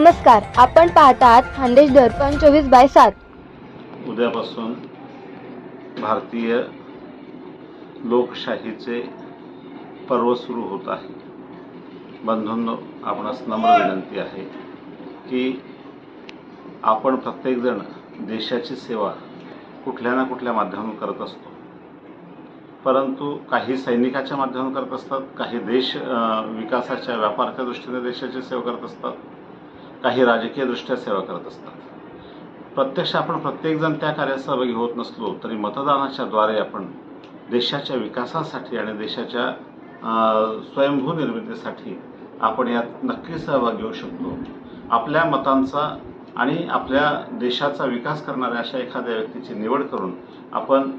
नमस्कार आपण पाहतात खानदेश दर्पण चोवीस बाय सात. उद्यापासून भारतीय लोकशाहीचे पर्व सुरू होत आहे. बंधूंनो आपणास नम्र विनंती आहे की आपण प्रत्येकजण देशाची सेवा कुठल्या ना कुठल्या माध्यमातून करत असतो. परंतु काही सैनिकाच्या माध्यमातून करत असतात काही देश विकासाच्या व्यापाराच्या दृष्टीने देशाची सेवा करत असतात. काही राजकीयदृष्ट्या सेवा करत असतात. प्रत्यक्ष आपण प्रत्येकजण त्या कार्यात सहभागी होत नसलो तरी मतदानाच्या द्वारे आपण देशाच्या विकासासाठी आणि देशाच्या स्वयंभू निर्मितीसाठी आपण यात नक्की सहभागी घेऊ शकतो. आपल्या मतांचा आणि आपल्या देशाचा विकास करणाऱ्या अशा एखाद्या व्यक्तीची निवड करून आपण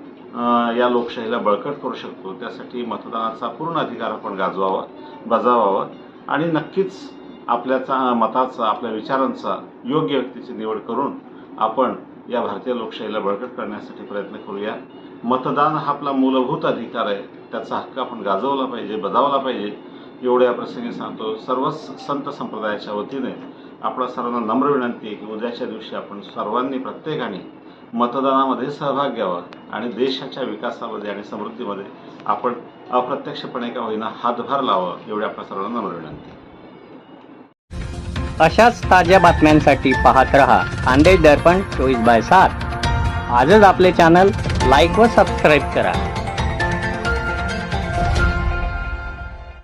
या लोकशाहीला बळकट करू शकतो. त्यासाठी मतदानाचा पूर्ण अधिकार आपण गाजवावा बजावावा आणि नक्कीच आपल्याचा मताचा आपल्या विचारांचा योग्य व्यक्तीची निवड करून आपण या भारतीय लोकशाहीला बळकट करण्यासाठी प्रयत्न करूया. मतदान हा आपला मूलभूत अधिकार आहे. त्याचा हक्क आपण गाजवला पाहिजे बजावला पाहिजे. एवढ्या प्रसंगी सांगतो सर्वच संत संप्रदायाच्या वतीने आपल्या सर्वांना नम्र विनंती आहे की उद्याच्या दिवशी आपण सर्वांनी प्रत्येकाने मतदानामध्ये सहभाग घ्यावा आणि देशाच्या विकासामध्ये आणि समृद्धीमध्ये आपण अप्रत्यक्षपणे का होईना हातभार लावा एवढी आपल्या सर्वांना नम्र विनंती अशाच ताज्या बातम्यांसाठी पाहत रहा खानदेश दर्पण चोवीस बाय सात. आजच आपले चॅनल लाईक व सबस्क्राईब करा.